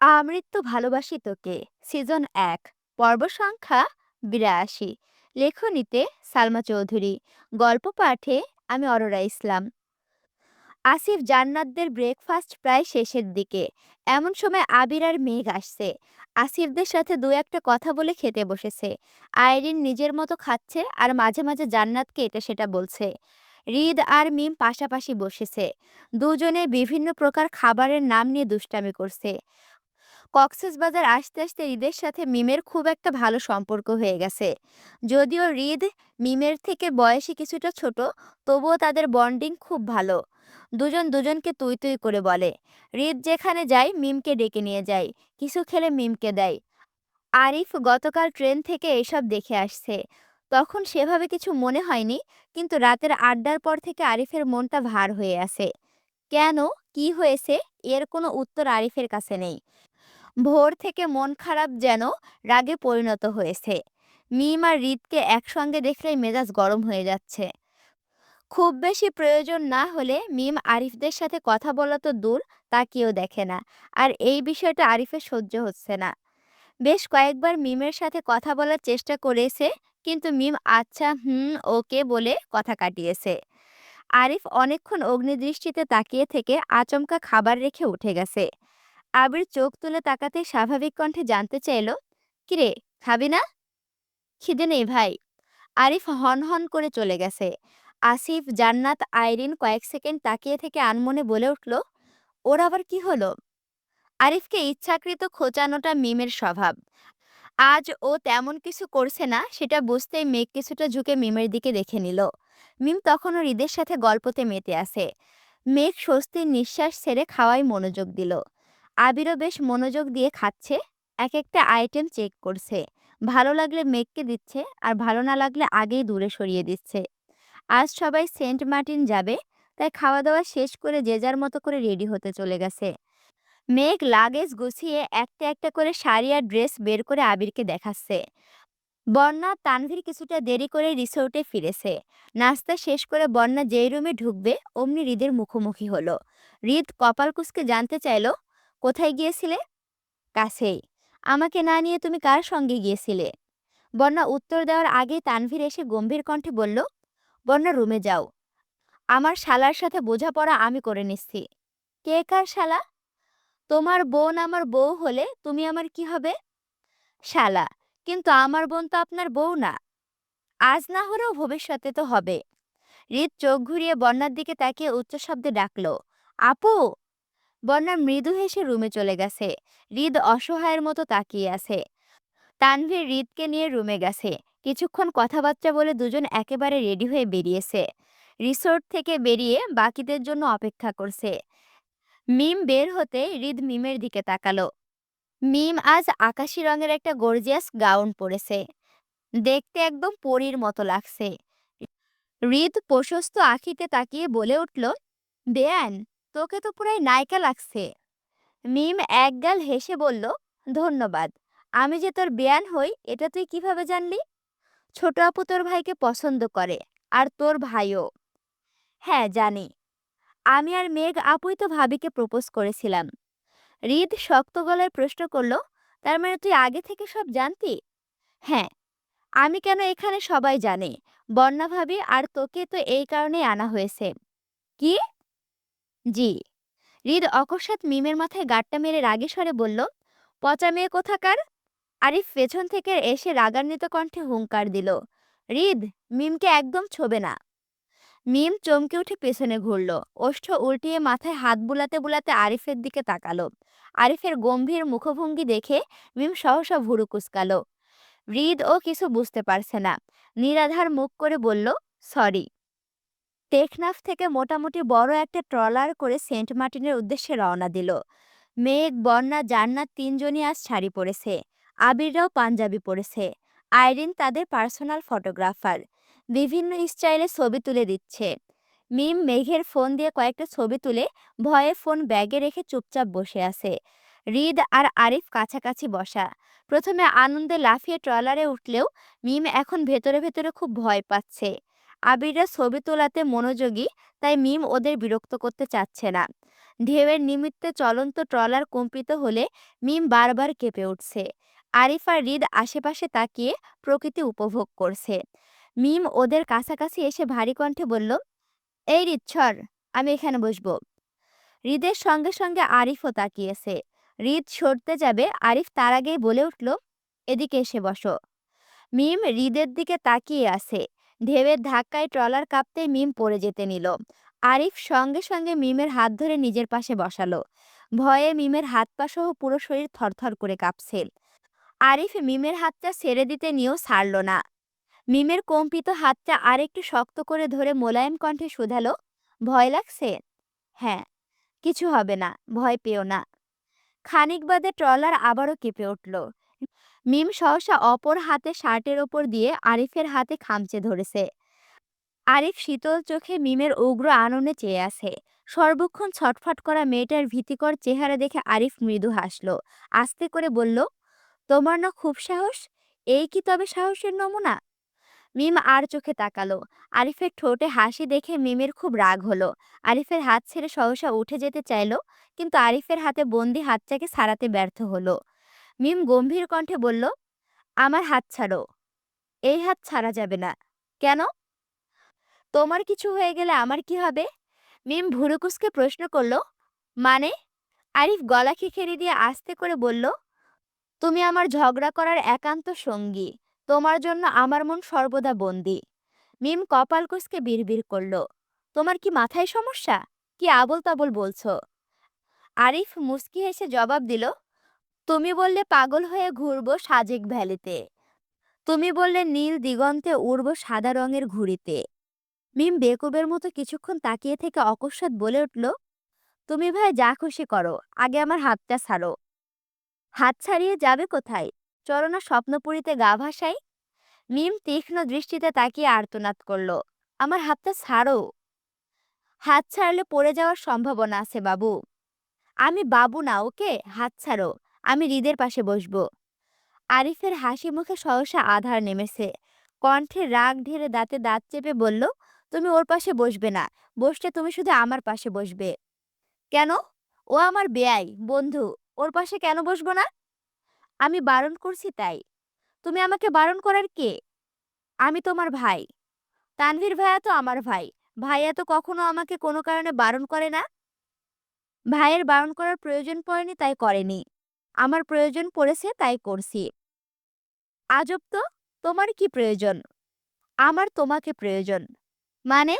আমৃত্যু ভালোবাসি তোকে, সিজন এক, পর্ব সংখ্যা বিরাশি। লেখনীতে সালমা চৌধুরী, গল্প পাঠে আমি অরোরা ইসলাম। আসিফ জান্নাতদের ব্রেকফাস্ট প্রায় শেষের দিকে। এমন সময় আবির আর মেঘ আসছে। আসিফদের সাথে দু একটা কথা বলে খেতে বসেছে। আইরিন নিজের মতো খাচ্ছে আর মাঝে মাঝে জান্নাতকে এটা সেটা বলছে। রিদ আর মিম পাশাপাশি বসেছে। দুজনে বিভিন্ন প্রকার খাবারের নাম নিয়ে দুষ্টামি করছে। কক্সবাজার আসতে আসতে হৃদের সাথে মিমের খুব একটা ভালো সম্পর্ক হয়ে গেছে। যদিও হৃদ মিমের থেকে বয়সে কিছুটা ছোট, তবুও তাদের বন্ডিং খুব ভালো। দুজন দুজনকে তুই তুই করে বলে। হৃদ যেখানে যায়, মিমকে ডেকে নিয়ে যায়। কিছু খেলে মিমকে দেয়। আরিফ গতকাল ট্রেন থেকে এসব দেখে আসছে। তখন সেভাবে কিছু মনে হয়নি, কিন্তু রাতের আড্ডার পর থেকে আরিফের মনটা ভার হয়ে আছে। কেন? কি হয়েছে? এর কোনো উত্তর আরিফের কাছে নেই। ভোর থেকে মন খারাপ যেন রাগে পরিণত হয়েছে। মিম আর হৃদকে একসঙ্গে দেখলেই মেজাজ গরম হয়ে যাচ্ছে। খুব বেশি প্রয়োজন না হলে মিম আরিফদের সাথে কথা বলা তো দূর তা কেউ দেখে না। আর এই বিষয়টা আরিফের সহ্য হচ্ছে না। বেশ কয়েকবার মিমের সাথে কথা বলার চেষ্টা করেছে, কিন্তু মিম আচ্ছা হুম, ওকে বলে কথা কাটিয়েছে। আরিফ অনেকক্ষণ অগ্নিদৃষ্টিতে তাকিয়ে থেকে আচমকা খাবার রেখে উঠে গেছে। আবির চোখ তুলে তাকাতে স্বাভাবিক কণ্ঠে জানতে চাইল, কিরে, খাবি না? খিদে নেই ভাই। আরিফ হন হন করে চলে গেছে। আসিফ, জান্নাত, আইরিন কয়েক সেকেন্ড তাকিয়ে থেকে আনমনে বলে উঠল, ওর আবার কি হলো? আরিফকে ইচ্ছাকৃত খোঁচানোটা মিমের স্বভাব। আজ ও তেমন কিছু করছে না, সেটা বুঝতেই মেঘ কিছুটা ঝুঁকে মিমের দিকে দেখে নিল। মিম তখনও হৃদের সাথে গল্পতে মেতে আছে মেঘ স্বস্তির নিঃশ্বাস ছেড়ে খাওয়াই মনোযোগ দিল। আবিরও বেশ মনোযোগ দিয়ে খাচ্ছে এক একটা আইটেম চেক করছে। ভালো লাগলে মেঘকে দিচ্ছে আর ভালো না লাগলে আগেই দূরে সরিয়ে দিচ্ছে। আজ সবাই সেন্ট মার্টিন যাবে, তাই খাওয়া দাওয়া শেষ করে যে যার মতো করে রেডি হতে চলে গেছে। মেঘ লাগেজ গুছিয়ে একটা একটা করে শাড়ি আর ড্রেস বের করে আবিরকে দেখাচ্ছে। বন্যা তানভীর কিছুটা দেরি করে রিসোর্টে ফিরেছে। নাস্তা শেষ করে বন্যা যেই রুমে ঢুকবে, অমনি হৃদের মুখোমুখি হলো। হৃদ কপাল কুসকে জানতে চাইলো কোথায় গিয়েছিলে? কাছেই। আমাকে না নিয়ে তুমি কার সঙ্গে গিয়েছিলে? বন্যা উত্তর দেওয়ার আগে তানভীর এসে গম্ভীর কণ্ঠে বলল, বন্যা, রুমে যাও। আমার শালার সাথে বোঝাপড়া আমি করে নিচ্ছি। কে কার শালা? তোমার বোন আমার বউ হলে তুমি আমার কি হবে? শালা, কিন্তু আমার বোন তো আপনার বউ না। আজ না হলেও ভবিষ্যতে তো হবে। হৃদ চোখ ঘুরিয়ে বন্যার দিকে তাকিয়ে উচ্চ শব্দে ডাকল, আপু বন্যা মৃদু হেসে রুমে চলে গেছে। হৃদ অসহায়ের মতো তাকিয়ে আছে। তানভীর হৃদকে নিয়ে রুমে গেছে। কিছুক্ষণ কথাবার্তা বলে দুজন একেবারে রেডি হয়ে বেরিয়েছে। রিসোর্ট থেকে বেরিয়ে বাকিদের জন্য অপেক্ষা করছে। মিম বের হতে হৃদ মিমের দিকে তাকালো। মিম আজ আকাশি রঙের একটা গর্জিয়াস গাউন পরেছে। দেখতে একদম পরীর মতো লাগছে। হৃদ প্রশস্ত আখিতে তাকিয়ে বলে উঠল, বেয়ান তোকে তো পুরাই নায়িকা লাগছে। মিম একগাল হেসে বলল, ধন্যবাদ। আমি যে তোর বেয়ান হই, এটা তুই কীভাবে জানলি? ছোট আপু তোর ভাইকে পছন্দ করে, আর তোর ভাইও। হ্যাঁ জানি। আমি আর মেঘ আপুই তো ভাবিকে প্রপোজ করেছিলাম। হৃদ শক্ত গলায় প্রশ্ন করল, তার মানে তুই আগে থেকে সব জানতি? হ্যাঁ। আমি কেন এখানে সবাই জানে? বন্যা ভাবি আর তোকে তো এই কারণেই আনা হয়েছে। কি? জি। হৃদ অকস্মাৎ মিমের মাথায় গাট্টা মেরে রাগে স্বরে বলল, পচা মেয়ে কোথাকার? আরিফ পেছন থেকে এসে রাগান্বিত কণ্ঠে হুঙ্কার দিল, হৃদ, মিমকে একদম ছোবে না। মিম চমকে উঠে পেছনে ঘুরল, ওষ্ঠ উল্টিয়ে মাথায় হাত বুলাতে বুলাতে আরিফের দিকে তাকালো। আরিফের গম্ভীর মুখভঙ্গি দেখে মিম সহসা ভুরু কুসকালো হৃদ ও কিছু বুঝতে পারছে না, নিরাধার মুখ করে বলল, সরি। টেকনাফ থেকে মোটামুটি বড় একটা ট্রলার করে সেন্ট মার্টিনের উদ্দেশ্যে রওনা দিল। মেঘ, বন্যা, জান্নাত তিনজনই আজ শাড়ি পরেছে। আবিররাও পাঞ্জাবি পরেছে। আইরিন তাদের পার্সোনাল ফটোগ্রাফার। বিভিন্ন স্টাইলে ছবি তুলে দিচ্ছে। মিম মেঘের ফোন দিয়ে কয়েকটা ছবি তুলে ভয়ে ফোন ব্যাগে রেখে চুপচাপ বসে আছে। রিদ আর আরিফ কাছাকাছি বসা। প্রথমে আনন্দে লাফিয়ে ট্রলারে উঠলেও মিম এখন ভেতরে ভেতরে খুব ভয় পাচ্ছে। আবিররা ছবি তোলাতে মনোযোগী, তাই মিম ওদের বিরক্ত করতে চাচ্ছে না। ঢেউয়ের নিমিত্তে চলন্ত ট্রলার কম্পিত হলে মিম বারবার কেঁপে উঠছে। আরিফ আর হৃদ আশেপাশে তাকিয়ে প্রকৃতি উপভোগ করছে। মিম ওদের কাছাকাছি এসে ভারী কণ্ঠে বলল, এই হৃদ ছর আমি এখানে বসবো। হৃদের সঙ্গে সঙ্গে আরিফও তাকিয়েছে। হৃদ সরতে যাবে, আরিফ তার আগেই বলে উঠল, এদিকে এসে বসো। মিম হৃদের দিকে তাকিয়ে আছে। ঢেউয়ের ধাক্কায় ট্রলার কাঁপতেই মিম পড়ে যেতে নিল। আরিফ সঙ্গে সঙ্গে মিমের হাত ধরে নিজের পাশে বসালো। ভয়ে মিমের হাত পা সহ পুরো শরীর থরথর করে কাঁপছে। আরিফ মিমের হাতটা ছেড়ে দিতে নিয়েও ছাড়ল না। মিমের কম্পিত হাতটা আরেকটু শক্ত করে ধরে মোলায়েম কণ্ঠে শুধালো, ভয় লাগছে? হ্যাঁ কিছু হবে না, ভয় পেও না। খানিক বাদে ট্রলার আবারও কেঁপে উঠল। মিম সহসা অপর হাতে শার্টের ওপর দিয়ে আরিফের হাতে খামচে ধরেছে। আরিফ শীতল চোখে মিমের উগ্র আননে চেয়ে আছে। সর্বক্ষণ ছটফট করা মেয়েটার ভীতিকর চেহারা দেখে আরিফ মৃদু হাসল। আস্তে করে বলল, তোমার না খুব সাহস? এই কি তবে সাহসের নমুনা? মিম আর চোখে তাকালো। আরিফের ঠোঁটে হাসি দেখে মিমের খুব রাগ হলো। আরিফের হাত ছেড়ে সহসা উঠে যেতে চাইলো, কিন্তু আরিফের হাতে বন্দি হাতটাকে সারাতে ব্যর্থ হলো। মিম গম্ভীর কণ্ঠে বলল, আমার হাত ছাড়ো। এই হাত ছাড়া যাবে না। কেন? তোমার কিছু হয়ে গেলে আমার কি হবে? মিম ভুরুকুসকে প্রশ্ন করল মানে? আরিফ গলা খিখেরি দিয়ে আস্তে করে বলল, তুমি আমার ঝগড়া করার একান্ত সঙ্গী। তোমার জন্য আমার মন সর্বদা বন্দি। মিম কপাল কুসকে বিড়বিড় করল, তোমার কি মাথায় সমস্যা? কি আবল তাবল বলছো? আরিফ মুস্কি হেসে জবাব দিল তুমি বললে পাগল হয়ে ঘুরব সাজেক ভ্যালিতে। তুমি বললে নীল দিগন্তে উড়ব সাদা রঙের ঘুড়িতে। মিম বেকুবের মতো কিছুক্ষণ তাকিয়ে থেকে অকস্মাৎ বলে উঠল, তুমি ভাই যা খুশি করো, আগে আমার হাতটা ছাড়ো। হাত ছাড়িয়ে যাবে কোথায়? চরণা স্বপ্নপুরীতে গা ভাসাই? মিম তীক্ষ্ণ দৃষ্টিতে তাকিয়ে আর্তনাদ করল, আমার হাতটা ছাড়ো। হাত ছাড়লে পড়ে যাওয়ার সম্ভাবনা আছে বাবু। আমি বাবু না, ওকে? হাত ছাড়ো। আমি হৃদের পাশে বসব। আরিফের হাসি মুখে সহসা আধার নেমেছে। কণ্ঠে রাগ ঢেলে দাঁতে দাঁত চেপে বলল, তুমি ওর পাশে বসবে না, বসলে তুমি শুধু আমার পাশে বসবে। কেন? ও আমার বেয়াই বন্ধু, ওর পাশে কেন বসবো না? আমি বারণ করছি তাই। তুমি আমাকে বারণ করার কে? আমি তোমার ভাই। তানভীর ভাইয়া তো আমার ভাই। ভাইয়া তো কখনো আমাকে কোনো কারণে বারণ করে না? ভাইয়ের বারণ করার প্রয়োজন পড়েনি, তাই করেনি। আমার প্রয়োজন পড়েছে, তাই করছি। আজব তো, তোমার কি প্রয়োজন? আমার তোমাকে প্রয়োজন। মানে?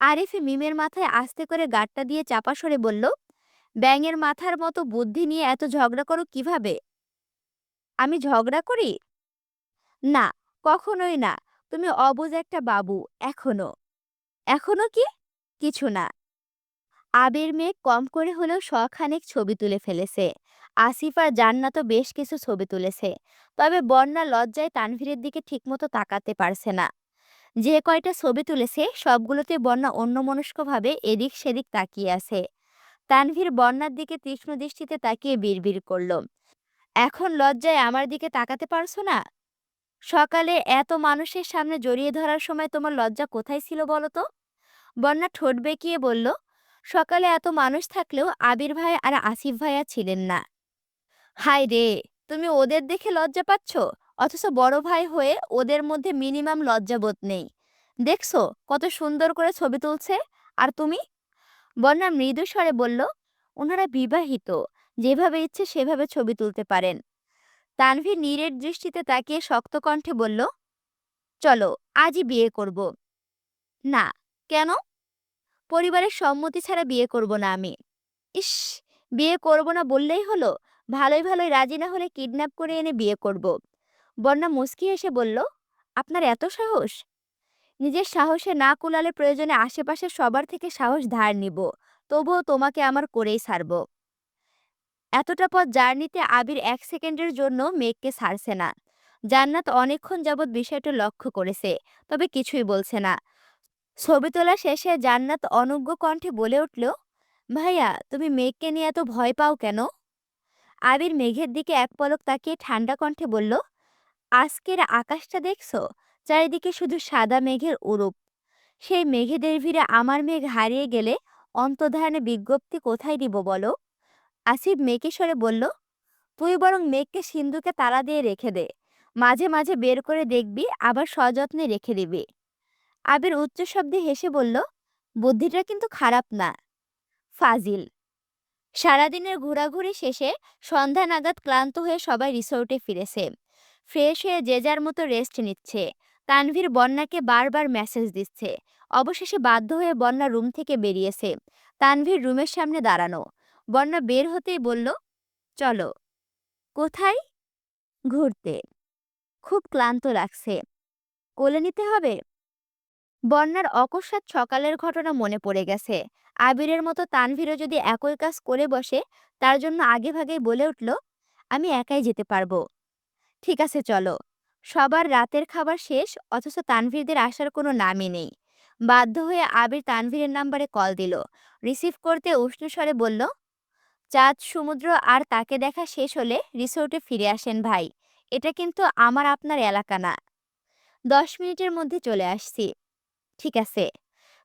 আরিফ মিমের মাথায় আস্তে করে গাট্টা দিয়ে চাপা সরে বলল, ব্যাঙের মাথার মতো বুদ্ধি নিয়ে এত ঝগড়া করো কীভাবে? আমি ঝগড়া করি? না, কখনোই না। তুমি অবুঝ একটা বাবু, এখনও। এখনও কি? কিছু না। আবির মেঘ কম করে হলেও শখানেক ছবি তুলে ফেলেছে। আসিফ আর জান্নাতও বেশ কিছু ছবি তুলেছে। তবে বন্যা লজ্জায় তানভীরের দিকে ঠিকমতো তাকাতে পারছে না। যে কয়টা ছবি তুলেছে, সবগুলোতে বন্যা অন্যমনস্কভাবে এদিক সেদিক তাকিয়ে আছে। তানভীর বন্যার দিকে তীক্ষ্ণ দৃষ্টিতে তাকিয়ে বিড়বিড় করল। এখন লজ্জায় আমার দিকে তাকাতে পারছ না? সকালে এত মানুষের সামনে জড়িয়ে ধরার সময় তোমার লজ্জা কোথায় ছিল বলো তো? বন্যা ঠোঁট বেঁকিয়ে বলল, সকালে এত মানুষ থাকলেও আবির ভাই আর আসিফ ভাইয়া ছিলেন না। হাই রে, তুমি ওদের দেখে লজ্জা পাচ্ছ? অথচ বড় ভাই হয়ে ওদের মধ্যে মিনিমাম লজ্জাবোধ নেই। দেখছ কত সুন্দর করে ছবি তুলছে, আর তুমি? বন্যা মৃদু স্বরে বলল, ওনারা বিবাহিত, যেভাবে ইচ্ছে সেভাবে ছবি তুলতে পারেন। তানভীর নীরের দৃষ্টিতে তাকিয়ে শক্ত কণ্ঠে বলল, চলো, আজই বিয়ে করব। না, কেন? পরিবারের সম্মতি ছাড়া বিয়ে করব না আমি। ইস, বিয়ে করব না বললেই হলো? ভালোই ভালোই রাজি না হলে কিডন্যাপ করে এনে বিয়ে করব। বন্যা মুস্কি এসে বলল, আপনার এত সাহস? নিজের সাহসে না কুলালে প্রয়োজনে আশেপাশে সবার থেকে সাহস ধার নিব, তবুও তোমাকে আমার করেই ছাড়ব। এতটা পথ জার্নিতে আবির এক সেকেন্ডের জন্য মেঘকে ছাড়ছে না। জান্নাত অনেকক্ষণ যাবৎ বিষয়টা লক্ষ্য করেছে, তবে কিছুই বলছে না। ছবি তোলা শেষে জান্নাত অনুজ্ঞ কণ্ঠে বলে উঠল, ভাইয়া, তুমি মেঘকে নিয়ে এত ভয় পাও কেন? আবির মেঘের দিকে এক পলক তাকিয়ে ঠান্ডা কণ্ঠে বলল, আজকের আকাশটা দেখছ? চারিদিকে শুধু সাদা মেঘের উরূপ সেই মেঘেদের ভিড়ে আমার মেঘ হারিয়ে গেলে অন্তর্ধানে বিজ্ঞপ্তি কোথায় দিব বলো? আসিফ মেকি স্বরে বলল, তুই বরং মেঘকে সিন্ধুকে তালা দিয়ে রেখে দে। মাঝে মাঝে বের করে দেখবি, আবার সযত্নে রেখে দিবি। আবির উচ্চ শব্দে হেসে বলল, বুদ্ধিটা কিন্তু খারাপ না। ফাজিল সারাদিনের ঘোরাঘুরি শেষে সন্ধ্যা নাগাদ ক্লান্ত হয়ে সবাই রিসোর্টে ফিরেছে। ফ্রেশ হয়ে যে যার মতো রেস্ট নিচ্ছে। তানভীর বন্যাকে বারবার মেসেজ দিচ্ছে। অবশেষে বাধ্য হয়ে বন্যা রুম থেকে বেরিয়েছে। তানভীর রুমের সামনে দাঁড়ানো। বন্যা বের হতেই বলল, চলো। কোথায়? ঘুরতে। খুব ক্লান্ত লাগছে। কোলে নিতে হবে? বন্যার অকস্মাৎ সকালের ঘটনা মনে পড়ে গেছে। আবিরের মতো তানভীরও যদি একই কাজ করে বসে, তার জন্য আগেভাগেই বলে উঠল, আমি একাই যেতে পারব। ঠিক আছে, চলো। সবার রাতের খাবার শেষ, অথচ তানভীরদের আসার কোনো নামই নেই। বাধ্য হয়ে আবির তানভীরের নাম্বারে কল দিল। রিসিভ করতে উষ্ণ স্বরে বলল, চাঁদ, সমুদ্র আর তাকে দেখা শেষ হলে রিসোর্টে ফিরে আসেন ভাই। এটা কিন্তু আমার আপনার এলাকা না। দশ মিনিটের মধ্যে চলে আসছি। ঠিক আছে।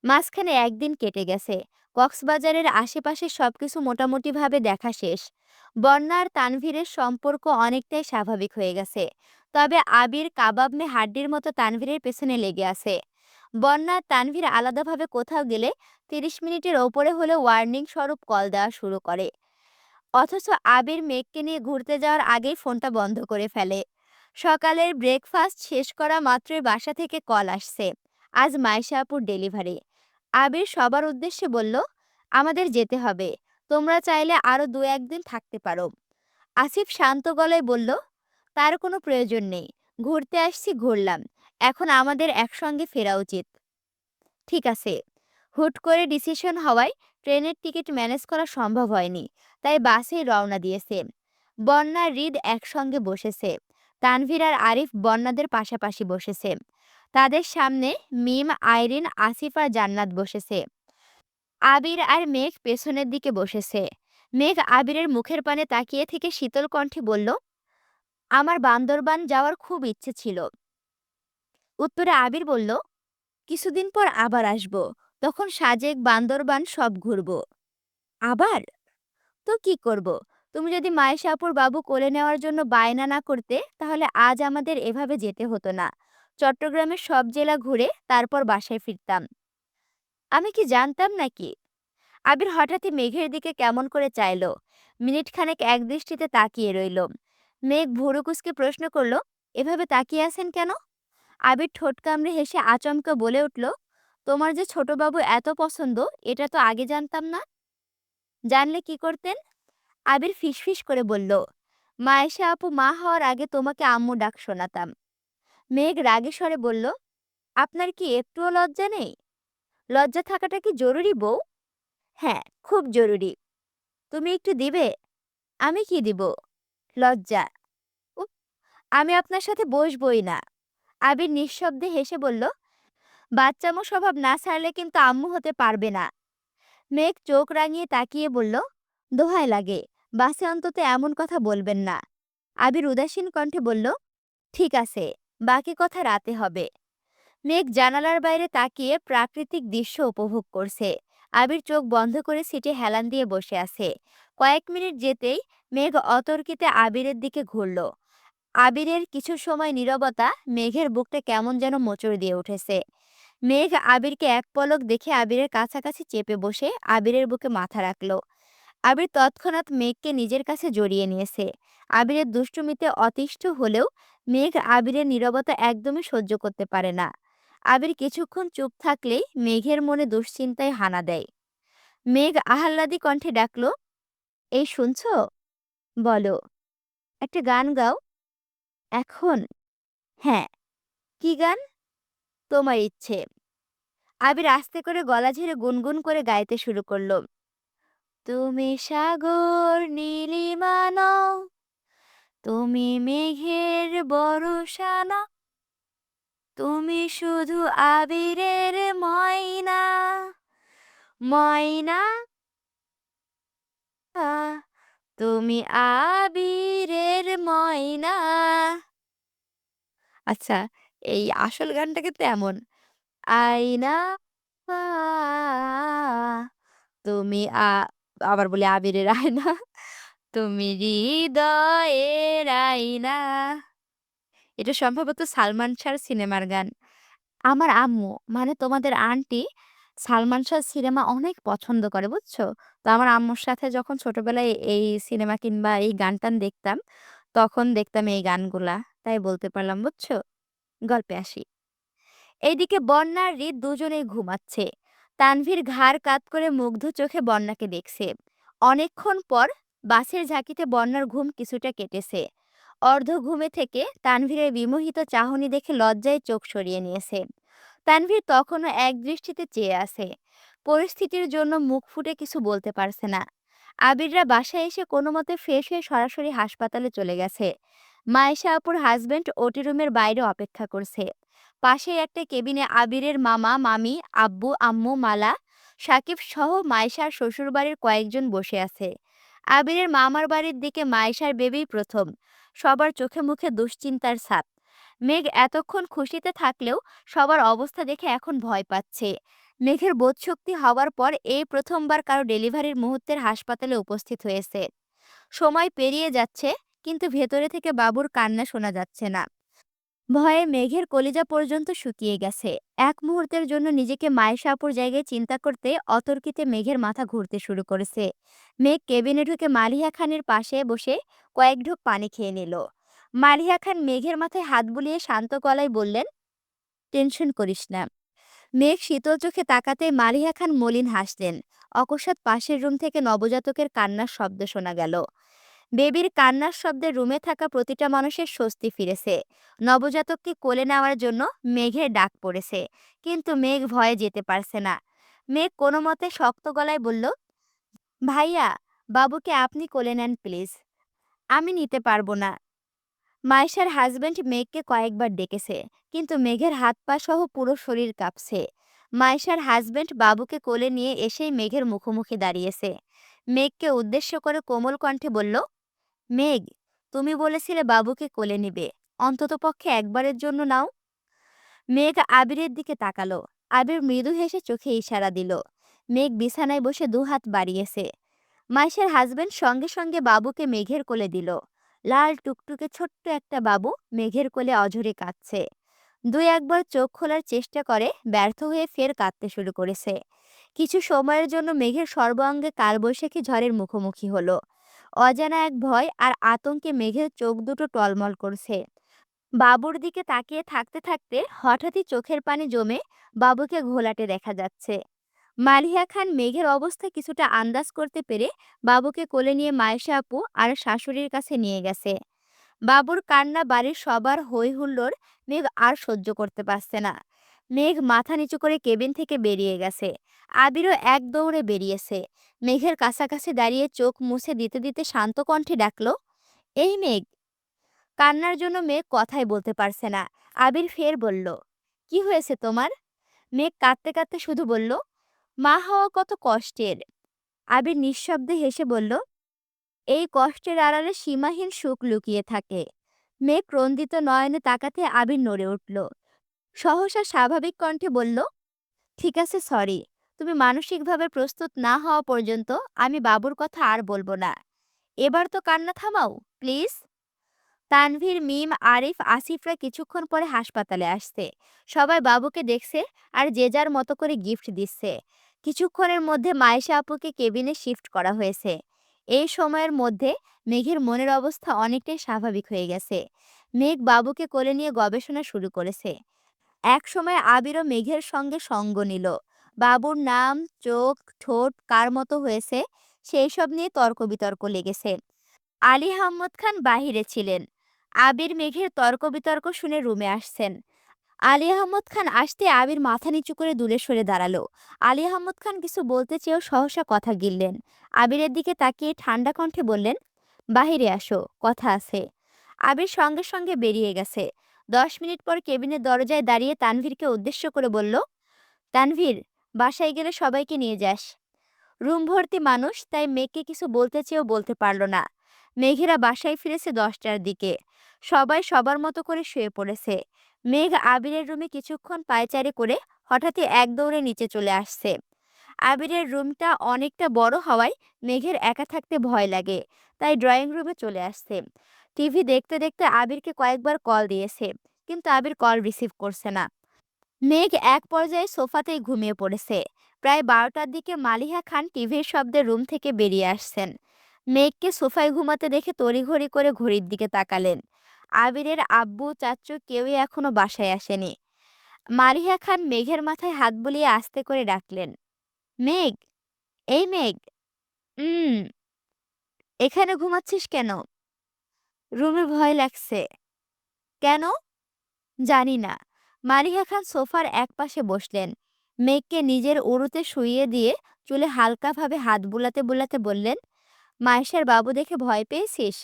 মাঝখানে একদিন কেটে গেছে। কক্সবাজারের আশেপাশে সবকিছু মোটামুটিভাবে দেখা শেষ। বন্যা আর তানভীরের সম্পর্ক অনেকটাই স্বাভাবিক হয়ে গেছে। তবে আবির, কাবাব মে হাড্ডির মতো তানভীরের পেছনে লেগে আছে। বন্যা তানভীর আলাদাভাবে কোথাও গেলে তিরিশ মিনিটের ওপরে হলে ওয়ার্নিং স্বরূপ কল দেওয়া শুরু করে। অথচ আবির মেঘকে নিয়ে ঘুরতে যাওয়ার আগেই ফোনটা বন্ধ করে ফেলে। সকালের ব্রেকফাস্ট শেষ করা মাত্রই বাসা থেকে কল আসছে। আজ মাইশা আপুর ডেলিভারি। আবির সবার উদ্দেশ্যে বলল, আমাদের যেতে হবে। তোমরা চাইলে আরও দু একদিন থাকতে পারো। আসিফ শান্ত গলায় বলল, তার কোনো প্রয়োজন নেই। ঘুরতে আসছি, ঘুরলাম। এখন আমাদের একসঙ্গে ফেরা উচিত। ঠিক আছে। হুট করে ডিসিশন হওয়ায় ট্রেনের টিকিট ম্যানেজ করা সম্ভব হয়নি, তাই বাসেই রওনা দিয়েছে। বন্যা হৃদ একসঙ্গে বসেছে। তানভীর আর আরিফ বন্যাদের পাশাপাশি বসেছে। তাদের সামনে মিম, আইরিন, আসিফ আর জান্নাত বসেছে। আবির আর মেঘ পেছনের দিকে বসেছে। মেঘ আবিরের মুখের পানে তাকিয়ে থেকে শীতল কণ্ঠে বলল, আমার বান্দরবান যাওয়ার খুব ইচ্ছে ছিল। উত্তরে আবির বলল, কিছুদিন পর আবার আসব। তখন সাজেক, বান্দরবান সব ঘুরব। আবার? তো কি করব? তুমি যদি মায়েশাপুর বাবু কোলে নেওয়ার জন্য বায়না না করতে, তাহলে আজ আমাদের এভাবে যেতে হতো না। চট্টগ্রামের সব জেলা ঘুরে তারপর বাসায় ফিরতাম। আমি কি জানতাম নাকি? আবির হঠাৎই মেঘের দিকে কেমন করে চাইল। মিনিট খানেক একদৃষ্টিতে তাকিয়ে রইল। মেঘ ভুরুকুসকে প্রশ্ন করল, এভাবে তাকিয়ে আছেন কেন? আবির ঠোঁট কামড়ে হেসে আচমকা বলে উঠল, তোমার যে ছোটবাবু এত পছন্দ, এটা তো আগে জানতাম না। জানলে কি করতেন? আবির ফিসফিস করে বলল মায়েশা আপু, মা হওয়ার আগে তোমাকে আম্মু ডাক শোনাতাম। মেঘ রাগে স্বরে বলল, আপনার কি একটুও লজ্জা নেই? লজ্জা থাকাটা কি জরুরি বউ? হ্যাঁ খুব জরুরি। তুমি একটু দিবে? আমি কি দিব? লজ্জা। আমি আপনার সাথে বসবই না। আবির নিঃশব্দে হেসে বলল, বাচ্চামো স্বভাব না ছাড়লে কিন্তু আম্মু হতে পারবে না। মেঘ চোখ রাঙিয়ে তাকিয়ে বলল, দোহায় লাগে, বাসে অন্তত এমন কথা বলবেন না। আবির উদাসীন কণ্ঠে বলল, ঠিক আছে। বাকি কথা রাতে হবে। মেঘ জানালার বাইরে তাকিয়ে প্রাকৃতিক দৃশ্য উপভোগ করছে। আবির চোখ বন্ধ করে সিটে হেলান দিয়ে বসে আছে। কয়েক মিনিট যেতেই মেঘ অতর্কিতে আবিরের দিকে ঘুরল। আবিরের কিছু সময় নীরবতা মেঘের বুকটা কেমন যেন মোচড় দিয়ে উঠেছে। মেঘ আবিরকে এক পলক দেখে আবিরের কাছাকাছি চেপে বসে আবিরের বুকে মাথা রাখল। আবির তৎক্ষণাৎ মেঘকে নিজের কাছে জড়িয়ে নিয়েছে। আবিরের দুষ্টুমিতে অতিষ্ঠ হলেও মেঘ আবিরের নীরবতা একদমই সহ্য করতে পারে না। আবির কিছুক্ষণ চুপ থাকলেই মেঘের মনে দুশ্চিন্তায় হানা দেয়। মেঘ আহ্লাদি কণ্ঠে ডাকলো, এই শুনছো? বলো, একটা গান গাও। এখন? হ্যাঁ। কি গান? তোমার ইচ্ছে। আবির আস্তে করে গলা ঝেড়ে গুনগুন করে গাইতে শুরু করল। তুমি সাগর নীলিমা নও তুমি মেঘের বরষা তুমি শুধু আবিরের ময়না ময়না, তুমি আবিরের ময়না। আচ্ছা এই আসল গানটা কিন্তু এমন, আয়না, তুমি আ আবার বলি আবিরের আয়না তুমি হৃদয়ের আয়না। এটা সম্ভবত সালমান শাহর সিনেমার গান। আমার আম্মু মানে তোমাদের আন্টি সালমান শাহর সিনেমা অনেক পছন্দ করে বুঝছ? তো আমার আম্মুর সাথে যখন ছোটবেলায় এই সিনেমা কিংবা এই গান-টান দেখতাম, তখন দেখতাম এই গানগুলা। তাই বলতে পারলাম বুঝছ? গল্পে আসি। এইদিকে বন্যার হৃদ দুজনেই ঘুমাচ্ছে। তানভীর ঘাড় কাত করে মুগ্ধ চোখে বন্যাকে দেখছে। অনেকক্ষণ পর বাসের ঝাঁকিতে বন্যার ঘুম কিছুটা কেটেছে। অর্ধ ঘুমে থেকে তানভীরের বিমোহিত চাহনি দেখে লজ্জায় চোখ সরিয়ে নিয়েছে। তানভীর তখনও একদৃষ্টিতে চেয়ে আছে। পরিস্থিতির জন্য মুখ ফুটে কিছু বলতে পারছে না। আবিররা বাসায় এসে কোনো মতে ফ্রেশ হয়ে সরাসরি হাসপাতালে চলে গেছে। মায়েশা আপুর হাজবেন্ড ওটি রুমের বাইরে অপেক্ষা করছে। পাশেই একটা কেবিনে আবিরের মামা, মামি, আব্বু, আম্মু, মালা, সাকিব সহ মায়েশার শ্বশুরবাড়ির কয়েকজন বসে আছে। আবিরের মামার বাড়ির দিকে মায়েশার বেবিই প্রথম। সবার চোখে মুখে দুশ্চিন্তার ছাপ। মেঘ এতক্ষণ খুশিতে থাকলেও সবার অবস্থা দেখে এখন ভয় পাচ্ছে। মেঘের বোধশক্তি হওয়ার পর এই প্রথমবার কারও ডেলিভারির মুহূর্তের হাসপাতালে উপস্থিত হয়েছে। সময় পেরিয়ে যাচ্ছে কিন্তু ভেতরে থেকে বাবুর কান্না শোনা যাচ্ছে না। ভয়ে মেঘের কলিজা পর্যন্ত শুকিয়ে গেছে। এক মুহূর্তের জন্য নিজেকে মায়েশা আপুর জায়গায় চিন্তা করতে অতর্কিতে মেঘের মাথা ঘুরতে শুরু করেছে। মেঘ কেবিনে ঢুকে মালিহা খানের পাশে বসে কয়েক ঢোক পানি খেয়ে নিল। মালিহা খান মেঘের মাথায় হাত বুলিয়ে শান্ত গলায় বললেন, টেনশন করিস না। মেঘ শীতল চোখে তাকাতে মালিহা খান মলিন হাসলেন। অকস্মাৎ পাশের রুম থেকে নবজাতকের কান্নার শব্দ শোনা গেল। বেবির কান্নার শব্দে রুমে থাকা প্রতিটা মানুষের স্বস্তি ফিরেছে। নবজাতককে কোলে নেওয়ার জন্য মেঘের ডাক পড়েছে। কিন্তু মেঘ ভয়ে যেতে পারছে না। মেঘ কোনো মতে শক্ত গলায় বলল, ভাইয়া, বাবুকে আপনি কোলে নেন প্লিজ। আমি নিতে পারব না। মাইশার হাজবেন্ড মেঘকে কয়েকবার ডেকেছে কিন্তু মেঘের হাত পা সহ পুরো শরীর কাঁপছে মাইশার হাজবেন্ড বাবুকে কোলে নিয়ে এসেই মেঘের মুখোমুখি দাঁড়িয়েছে মেঘকে উদ্দেশ্য করে কোমল কণ্ঠে বলল মেঘ, তুমি বলেছিলে বাবুকে কোলে নিবে। অন্ততপক্ষে একবারের জন্য নাও। মেঘ আবিরের দিকে তাকালো। আবির মৃদু হেসে চোখে ইশারা দিল। মেঘ বিছানায় বসে দুহাত বাড়িয়েছে। মাইশার হাজবেন্ড সঙ্গে সঙ্গে বাবুকে মেঘের কোলে দিল। লাল টুকটুকে ছোট্ট একটা বাবু মেঘের কোলে অঝরে কাঁদছে। দুই একবার চোখ খোলার চেষ্টা করে ব্যর্থ হয়ে ফের কাঁদতে শুরু করেছে। কিছু সময়ের জন্য মেঘের সর্বাঙ্গে কালবৈশাখী ঝড়ের মুখোমুখি হলো। অজানা এক ভয় আর আতঙ্কে মেঘের চোখ দুটো টলমল করছে। বাবুর দিকে তাকিয়ে থাকতে থাকতে হঠাৎই চোখের পানি জমে বাবুকে ঘোলাটে দেখা যাচ্ছে। মালিহা খান মেঘের অবস্থা কিছুটা আন্দাজ করতে পেরে বাবুকে কোলে নিয়ে মায়েশা আপু আর শাশুড়ির কাছে নিয়ে গেছে। বাবুর কান্না বাড়ির সবার হই হুল্লোড় মেঘ আর সহ্য করতে পারছে না। মেঘ মাথা নিচু করে কেবিন থেকে বেরিয়ে গেছে। আবিরও এক দৌড়ে বেরিয়েছে। মেঘের কাছাকাছি দাঁড়িয়ে চোখ মুছে দিতে দিতে শান্ত কণ্ঠে ডাকলো, এই মেঘ! কান্নার জন্য মেঘ কথাই বলতে পারছে না। আবির ফের বলল, কি হয়েছে তোমার? মেঘ কাঁদতে কাঁদতে শুধু বলল, মা হওয়া কত কষ্টের। আবির নিঃশব্দে হেসে বলল, এই কষ্টের আড়ালে সীমাহীন সুখ লুকিয়ে থাকে। মেঘ ক্রন্দিত নয়নে তাকাতে আবির নড়ে উঠল। সহসা স্বাভাবিক কণ্ঠে বলল, ঠিক আছে, সরি। তুমি মানসিকভাবে প্রস্তুত না হওয়া পর্যন্ত আমি বাবুর কথা আর বলব না। এবার তো কান্না থামাও, প্লিজ। তানভীর, মিম, আরিফ, আসিফরা কিছুক্ষণ পরে হাসপাতালে আসছে। সবাই বাবুকে দেখছে আর যে যার মতো করে গিফট দিচ্ছে। কিছুক্ষণের মধ্যে মায়েশা আপুকে কেবিনে শিফট করা হয়েছে। এই সময়ের মধ্যে মেঘের মনের অবস্থা অনেকটাই স্বাভাবিক হয়ে গেছে। মেঘ বাবুকে কোলে নিয়ে গবেষণা শুরু করেছে। এক সময় আবিরও মেঘের সঙ্গে সঙ্গ নিল। বাবুর নাম, চোখ, ঠোঁট কার মতো হয়েছে, সেই সব নিয়ে তর্ক বিতর্ক লেগেছে। আলী আহমদ খান বাহিরে ছিলেন। আবির মেঘের তর্ক বিতর্ক শুনে রুমে আসছেন। আলী আহমদ খান আসতে আবির মাথা নিচু করে দূরে সরে দাঁড়াল। আলী আহমদ খান কিছু বলতে চেয়েও সহসা কথা গিললেন। আবিরের দিকে তাকিয়ে ঠান্ডা কণ্ঠে বললেন, বাহিরে আসো, কথা আছে। আবির সঙ্গে সঙ্গে বেরিয়ে গেছে। দশ মিনিট পর কেবিনের দরজায় দাঁড়িয়ে তানভীরকে উদ্দেশ্য করে বলল, তানভীর, বাসায় গেলে সবাইকে নিয়ে যাস। রুম ভর্তি মানুষ, তাই মেঘকে কিছু বলতে চেয়েও বলতে পারল না। মেঘেরা বাসায় ফিরেছে দশটার দিকে। সবাই সবার মতো করে শুয়ে পড়েছে। মেঘ আবিরের রুমে কিছুক্ষণ পায়চারি করে হঠাৎই এক দৌড়ে নিচে চলে আসছে। আবিরের রুমটা অনেকটা বড় হওয়ায় মেঘের একা থাকতে ভয় লাগে, তাই ড্রয়িং রুমে চলে আসছে। টিভি দেখতে দেখতে আবিরকে কয়েকবার কল দিয়েছে, কিন্তু আবির কল রিসিভ করছে না। মেঘ এক পর্যায়ে সোফাতেই ঘুমিয়ে পড়েছে। প্রায় বারোটার দিকে মালিহা খান টিভির শব্দে রুম থেকে বেরিয়ে আসছেন। মেঘকে সোফায় ঘুমাতে দেখে তড়িঘড়ি করে ঘড়ির দিকে তাকালেন। আবিরের আব্বু চাচ্চু কেউই এখনও বাসায় আসেনি। মালিহা খান মেঘের মাথায় হাত বুলিয়ে আস্তে করে ডাকলেন, মেঘ, এই মেঘ, উম, এখানে ঘুমাচ্ছিস কেন? রুমে ভয় লাগছে। কেন? জানি না। মালিহা খান সোফার একপাশে বসলেন। মেঘকে নিজের উড়ুতে শুইয়ে দিয়ে চুলে হালকাভাবে হাত বুলাতে বুলাতে বললেন, মায়েশার বাবু দেখে ভয় পেয়েছিস?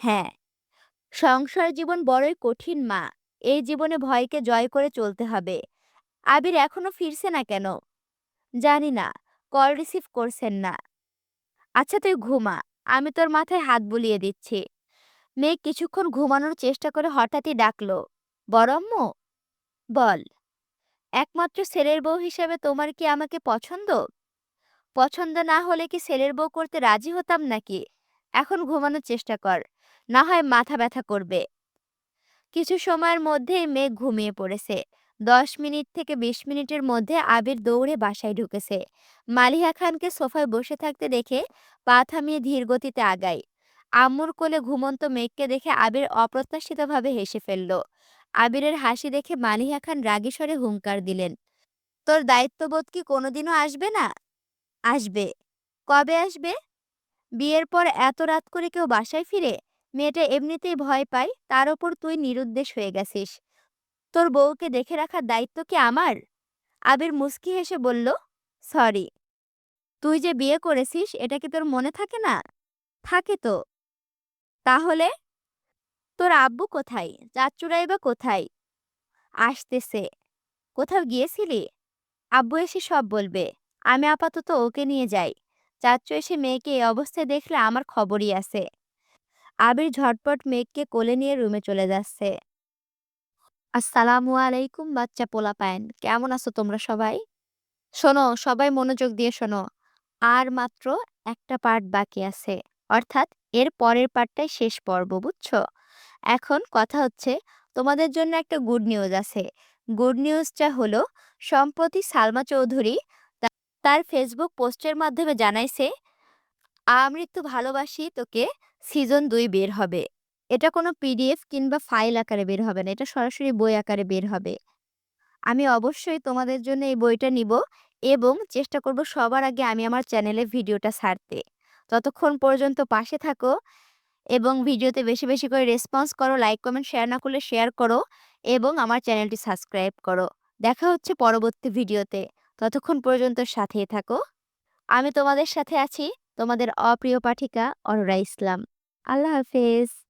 হ্যাঁ। সংসার জীবন বড়ই কঠিন, মা। এই জীবনে ভয়কে জয় করে চলতে হবে। আবির এখনও ফিরছে না কেন? জানি না। কল রিসিভ করছেন না। আচ্ছা তুই ঘুমা। আমি তোর মাথায় হাত বুলিয়ে দিচ্ছি। মেয়ে কিছুক্ষণ ঘুমানোর চেষ্টা করে হঠাৎই ডাকল বড়ম্মু বল, একমাত্র ছেলের বউ হিসেবে তোমার কি আমাকে পছন্দ? পছন্দ না হলে কি ছেলের বউ করতে রাজি হতাম নাকি? এখন ঘুমানোর চেষ্টা কর, না হয় মাথা ব্যথা করবে। কিছু সময়ের মধ্যেই মেঘ ঘুমিয়ে পড়েছে। দশ মিনিট থেকে বিশ মিনিটের মধ্যে আবির দৌড়ে বাসায় ঢুকেছে। মালিহা খানকে সোফায় বসে থাকতে দেখে পা থামিয়ে ধীর গতিতে আগায়। আম্মুর কোলে ঘুমন্ত মেঘকে দেখে আবির অপ্রত্যাশিতভাবে হেসে ফেলল। আবিরের হাসি দেখে মালিহা খান রাগী হুঙ্কার দিলেন, তোর দায়িত্ববোধ কি কোনোদিনও আসবে না? আসবে। কবে আসবে? বিয়ের পর এত রাত করে কেউ বাসায় ফিরে? মেয়েটা এমনিতেই ভয় পায়, তার ওপর তুই নিরুদ্দেশ হয়ে গেছিস। তোর বউকে দেখে রাখার দায়িত্ব কি আমার? আবির মুস্কি হেসে বলল, সরি। তুই যে বিয়ে করেছিস, এটা কি তোর মনে থাকে না? থাকে তো। তাহলে? তোর আব্বু কোথায়? চাচ্চুরাই বা কোথায়? আসতেছে। কোথাও গিয়েছিলি? আব্বু এসে সব বলবে। আমি আপাতত ওকে নিয়ে যাই। চাচ্চু এসে মেয়েকে এই অবস্থায় দেখলে আমার খবরই আছে। আবির ঝটপট মেঘকে কোলে নিয়ে রুমে চলে যাচ্ছে। আসসালামু আলাইকুম বাচ্চা পোলা পায়েন কেমন আছো তোমরা সবাই? শোনো, সবাই মনোযোগ দিয়ে শোনো। আর মাত্র একটা পার্ট বাকি আছে। অর্থাৎ এর পরের পার্টটাই শেষ পর্ব, বুঝছ? এখন কথা হচ্ছে তোমাদের জন্য একটা গুড নিউজ আছে। গুড নিউজটা হলো, সম্প্রতি সালমা চৌধুরী তার ফেসবুক পোস্টের মাধ্যমে জানাইছে আমৃত্যু ভালোবাসি, তোকে সিজন দুই বের হবে। এটা কোনো পিডিএফ কিংবা ফাইল আকারে বের হবে না, এটা সরাসরি বই আকারে বের হবে। আমি অবশ্যই তোমাদের জন্য এই বইটা নিব এবং চেষ্টা করব সবার আগে আমি আমার চ্যানেলে ভিডিওটা ছাড়তে। ততক্ষণ পর্যন্ত পাশে থাকো এবং ভিডিওতে বেশি বেশি করে রেসপন্স করো লাইক কমেন্ট শেয়ার না করলে শেয়ার করো এবং আমার চ্যানেলটি সাবস্ক্রাইব করো। দেখা হচ্ছে পরবর্তী ভিডিওতে। ততক্ষণ পর্যন্ত সাথেই থাকো। আমি তোমাদের সাথে আছি তোমাদের অপ্রিয় পাঠিকা অররা ইসলাম। আল্লাহ হাফেজ।